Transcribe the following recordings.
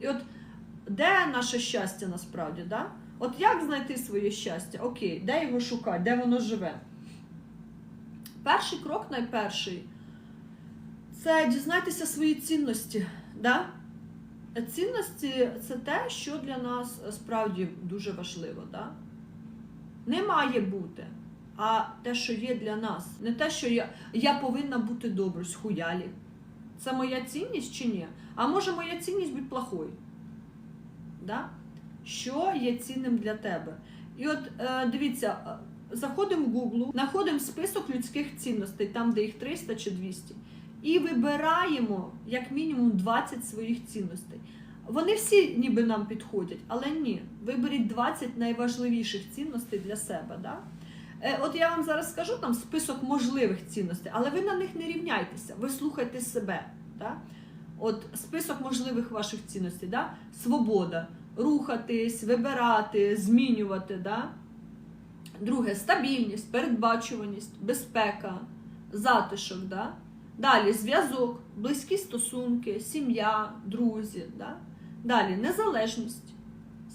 І от де наше щастя насправді? Да? От як знайти своє щастя? Окей, де його шукати, де воно живе? Перший крок, найперший, це дізнайтеся свої цінності. Да? Цінності це те, що для нас справді дуже важливо. Да? Не має бути, а те, що є для нас. Не те, що я, я повинна бути доброю, схуялі. Це моя цінність чи ні? А може моя цінність бути плохою? Да? Що є цінним для тебе? І от е, дивіться, е, заходимо в Google, знаходимо список людських цінностей, там, де їх 300 чи 200, і вибираємо як мінімум 20 своїх цінностей. Вони всі ніби нам підходять, але ні. Виберіть 20 найважливіших цінностей для себе. Да? Е, от я вам зараз скажу там список можливих цінностей, але ви на них не рівняйтеся, ви слухайте себе. Да? От список можливих ваших цінностей, да? свобода, рухатись, вибирати, змінювати. Да? Друге стабільність, передбачуваність, безпека, затишок. Да? Далі зв'язок, близькі стосунки, сім'я, друзі. Да? Далі незалежність,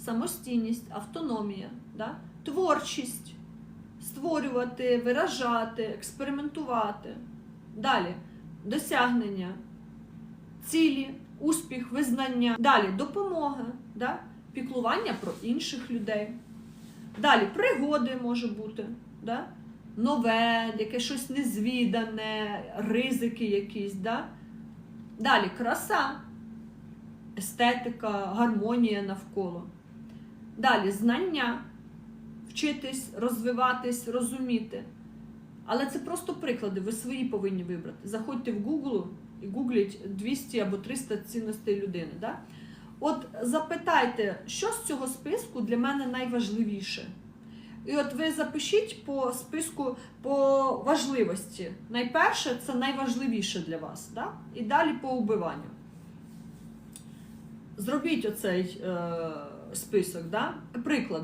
самостійність, автономія, да? творчість, створювати, виражати, експериментувати. Далі досягнення, цілі, успіх, визнання. Далі допомога, да? піклування про інших людей. Далі пригоди може бути. Да? Нове, якесь щось незвідане, ризики якісь. Да? Далі краса, естетика, гармонія навколо. Далі знання, вчитись, розвиватись, розуміти. Але це просто приклади, ви свої повинні вибрати. Заходьте в Google і гугліть 200 або 300 цінностей людини. Да? От запитайте, що з цього списку для мене найважливіше. І от ви запишіть по списку по важливості. Найперше це найважливіше для вас. Да? І далі по убиванню. Зробіть оцей е, список. Да? Приклад.